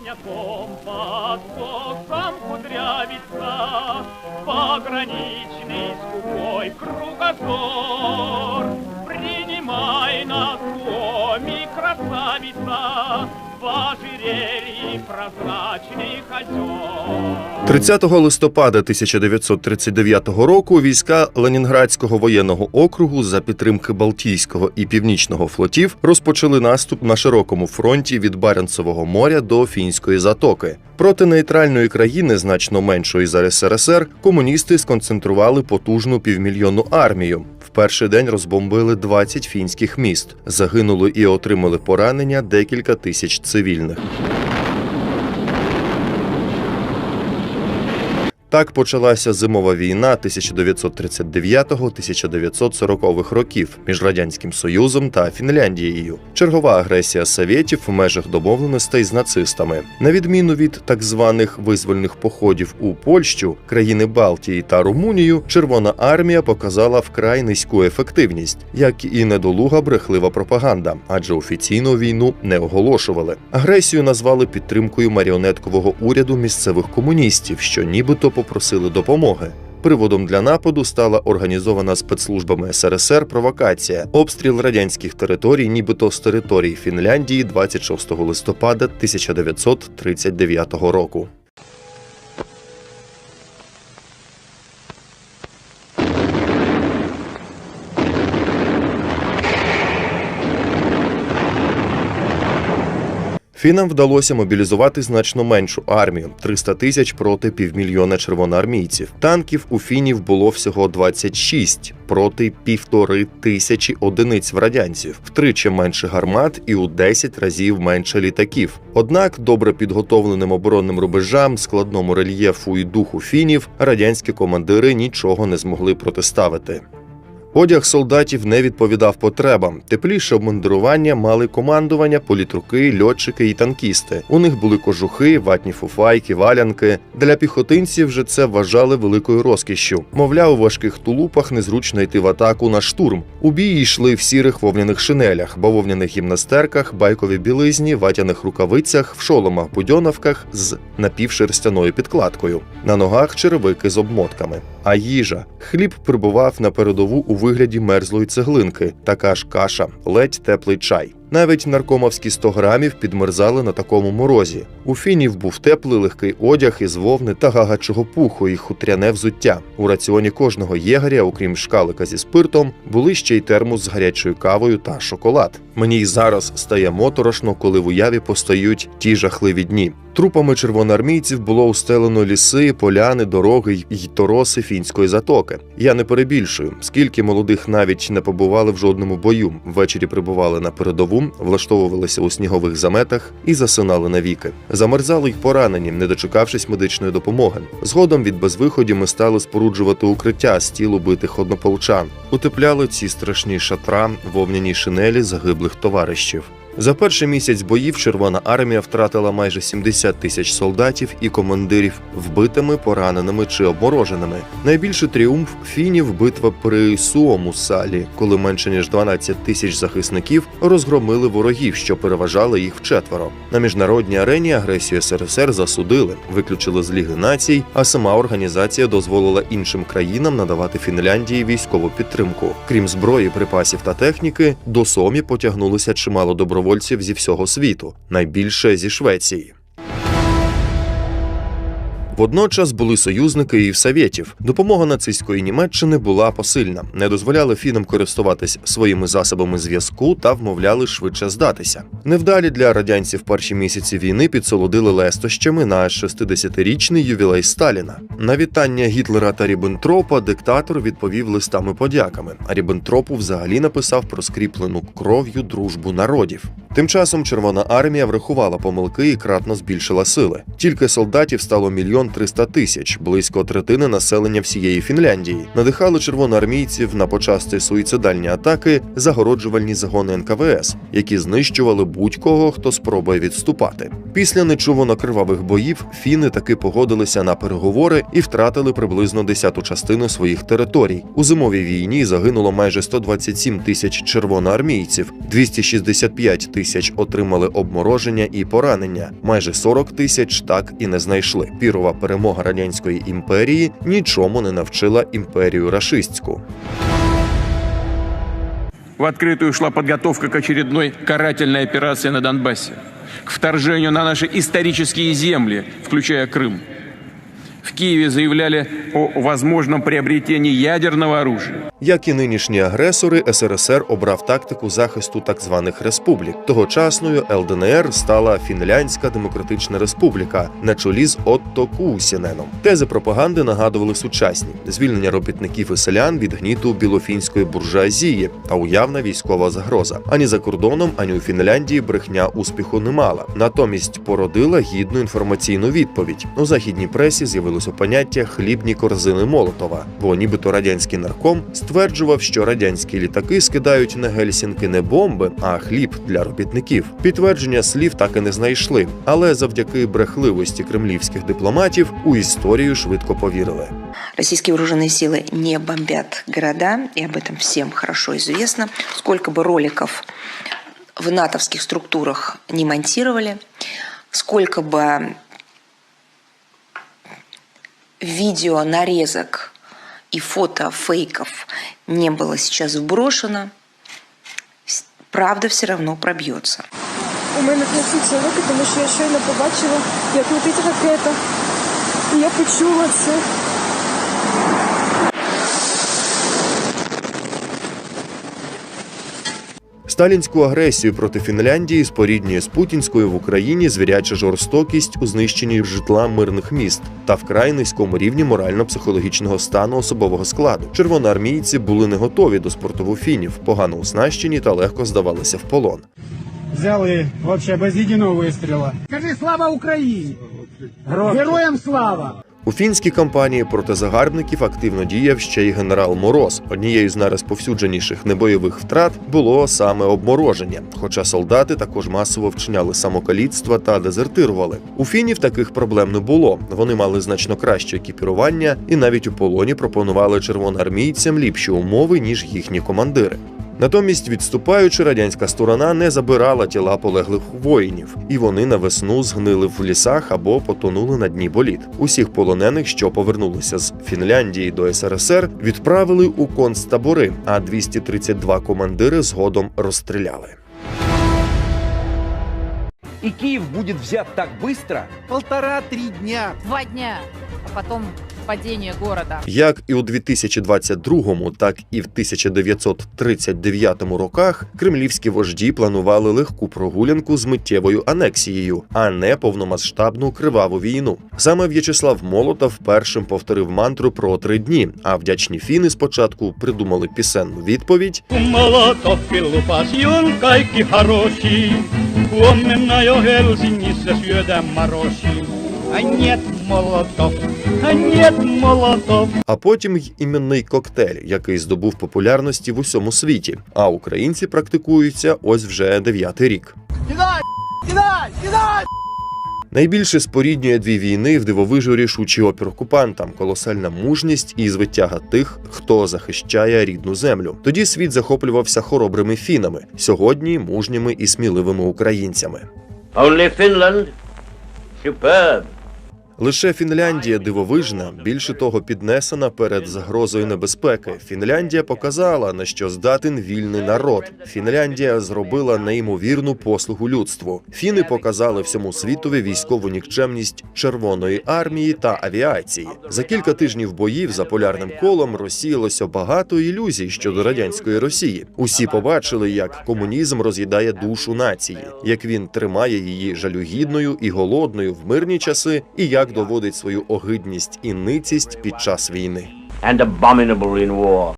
mia pompa tua 30 листопада 1939 року війська Ленінградського воєнного округу за підтримки Балтійського і Північного флотів розпочали наступ на широкому фронті від Баренцевого моря до Фінської затоки. Проти нейтральної країни, значно меншої за СРСР, комуністи сконцентрували потужну півмільйонну армію. В перший день розбомбили 20 фінських міст. Загинули і отримали поранення декілька тисяч цивільних. Так почалася зимова війна 1939-1940 років між радянським Союзом та Фінляндією. Чергова агресія совєтів в межах домовленостей з нацистами. На відміну від так званих визвольних походів у Польщу, країни Балтії та Румунію, Червона армія показала вкрай низьку ефективність, як і недолуга брехлива пропаганда, адже офіційну війну не оголошували. Агресію назвали підтримкою маріонеткового уряду місцевих комуністів, що нібито попросили допомоги. Приводом для нападу стала організована спецслужбами СРСР провокація, обстріл радянських територій, нібито з території Фінляндії 26 листопада 1939 року. Фінам вдалося мобілізувати значно меншу армію 300 тисяч проти півмільйона червоноармійців. Танків у фінів було всього 26 проти півтори тисячі одиниць в радянців, втричі менше гармат і у 10 разів менше літаків. Однак добре підготовленим оборонним рубежам, складному рельєфу і духу фінів радянські командири нічого не змогли протиставити. Одяг солдатів не відповідав потребам. Тепліше обмундирування мали командування, політруки, льотчики і танкісти. У них були кожухи, ватні фуфайки, валянки. Для піхотинців же це вважали великою розкішшю. Мовляв, у важких тулупах незручно йти в атаку на штурм. У бій йшли в сірих вовняних шинелях, бавовняних гімнастерках, байковій білизні, ватяних рукавицях, в шоломах будьоновках з напівшерстяною підкладкою. На ногах черевики з обмотками. А їжа хліб прибував на передову у вигляді мерзлої цеглинки, така ж каша, ледь теплий чай. Навіть наркомовські 100 грамів підмерзали на такому морозі. У фінів був теплий легкий одяг із вовни та гагачого пуху і хутряне взуття. У раціоні кожного єгеря, окрім шкалика зі спиртом, були ще й термос з гарячою кавою та шоколад. Мені й зараз стає моторошно, коли в уяві постають ті жахливі дні. Трупами червоноармійців було устелено ліси, поляни, дороги й тороси фінської затоки. Я не перебільшую, скільки молодих навіть не побували в жодному бою. Ввечері прибували на передову, влаштовувалися у снігових заметах і засинали навіки. Замерзали й поранені, не дочекавшись медичної допомоги. Згодом від безвиході ми стали споруджувати укриття з тіл убитих однополчан. Утепляли ці страшні шатра, вовняні шинелі загиблих товаришів. За перший місяць боїв Червона армія втратила майже 70 тисяч солдатів і командирів вбитими, пораненими чи обмороженими. Найбільший тріумф фінів битва при Суомусалі, коли менше ніж 12 тисяч захисників розгромили ворогів, що переважали їх вчетверо. На міжнародній арені агресію СРСР засудили, виключили з Ліги націй, а сама організація дозволила іншим країнам надавати Фінляндії військову підтримку. Крім зброї, припасів та техніки, до Сомі потягнулися чимало добровольців зі всього світу, найбільше зі Швеції. Водночас були союзники і в Совєтів. Допомога нацистської Німеччини була посильна, не дозволяли фінам користуватись своїми засобами зв'язку та вмовляли швидше здатися. Невдалі для радянців перші місяці війни підсолодили лестощами на 60-річний ювілей Сталіна. На вітання Гітлера та Ріббентропа диктатор відповів листами подяками. А Ріббентропу взагалі написав про скріплену кров'ю дружбу народів. Тим часом Червона армія врахувала помилки і кратно збільшила сили. Тільки солдатів стало мільйон триста тисяч, близько третини населення всієї Фінляндії. Надихали червоноармійців на почасти суїцидальні атаки загороджувальні загони НКВС, які знищували будь-кого, хто спробує відступати. Після нечувано кривавих боїв фіни таки погодилися на переговори і втратили приблизно десяту частину своїх територій. У зимовій війні загинуло майже 127 тисяч червоноармійців, 265 тисяч тисяч отримали обмороження і поранення. Майже 40 тисяч так і не знайшли. Пірова перемога радянської імперії нічому не навчила імперію рашистську. В открытую шла подготовка к очередной карательной операции на Донбассе, к вторжению на наши исторические земли, включая Крым. В Киеве заявляли о возможном приобретении ядерного оружия. Як і нинішні агресори, СРСР обрав тактику захисту так званих республік. Тогочасною ЛДНР стала Фінляндська Демократична Республіка на чолі з Отто Кусіненом. Тези пропаганди нагадували сучасні звільнення робітників і селян від гніту білофінської буржуазії та уявна військова загроза. Ані за кордоном, ані у Фінляндії брехня успіху не мала. Натомість породила гідну інформаційну відповідь. У західній пресі з'явилося поняття хлібні корзини Молотова, бо нібито радянський нарком стверджував, що радянські літаки скидають на Гельсінки не бомби, а хліб для робітників. Підтвердження слів так і не знайшли, але завдяки брехливості кремлівських дипломатів у історію швидко повірили. Российские вооруженные силы не бомбят города, и об этом всем хорошо известно. Сколько бы роликов в натовских структурах не монтировали, сколько бы Видео, нарезок и фото фейков не было сейчас вброшено, правда все равно пробьется. У мене трясуться руки, тому що я щойно побачила, як летить ракета. І я почула це. Сталінську агресію проти Фінляндії споріднює з путінською в Україні звіряча жорстокість у знищенні житла мирних міст та вкрай низькому рівні морально-психологічного стану особового складу. Червоноармійці були не готові до спорту фінів, погано оснащені та легко здавалися в полон. взяли вообще без єдиного вистріла. Скажи слава Україні! Героям слава! У фінській кампанії проти загарбників активно діяв ще й генерал Мороз. Однією з найрозповсюдженіших небойових втрат було саме обмороження. Хоча солдати також масово вчиняли самокаліцтва та дезертирували. У фінів таких проблем не було. Вони мали значно краще екіпірування і навіть у полоні пропонували червоноармійцям ліпші умови ніж їхні командири. Натомість, відступаючи, радянська сторона не забирала тіла полеглих воїнів, і вони на весну згнили в лісах або потонули на дні боліт. Усіх полонених, що повернулися з Фінляндії до СРСР, відправили у концтабори, а 232 командири згодом розстріляли. И Киев будет взят так быстро? Полтора-три дня. Два дня, а потом падение города. Як і у 2022, так і в 1939 роках кремлівські вожді планували легку прогулянку з миттєвою анексією, а не повномасштабну криваву війну. Саме В'ячеслав Молотов першим повторив мантру про три дні. А вдячні фіни спочатку придумали пісенну відповідь. Молотов и Лупасьон, kaikki хороші. Jo Helsingissä syödään marosi. А нет, Молотов, а нет, Молотов. А потім й іменний коктейль, який здобув популярності в усьому світі. А українці практикуються ось вже дев'ятий рік. Кидай! Кидай! Кидай! Найбільше споріднює дві війни в дивовижу рішучий опір окупантам, колосальна мужність і звитяга тих, хто захищає рідну землю. Тоді світ захоплювався хоробрими фінами, сьогодні мужніми і сміливими українцями. Only Finland? Superb. Лише Фінляндія дивовижна, більше того, піднесена перед загрозою небезпеки. Фінляндія показала на що здатен вільний народ. Фінляндія зробила неймовірну послугу людству. Фіни показали всьому світові військову нікчемність Червоної армії та авіації. За кілька тижнів боїв за полярним колом розсіялося багато ілюзій щодо радянської Росії. Усі побачили, як комунізм роз'їдає душу нації, як він тримає її жалюгідною і голодною в мирні часи, і як доводить свою огидність і ницість під час війни. And.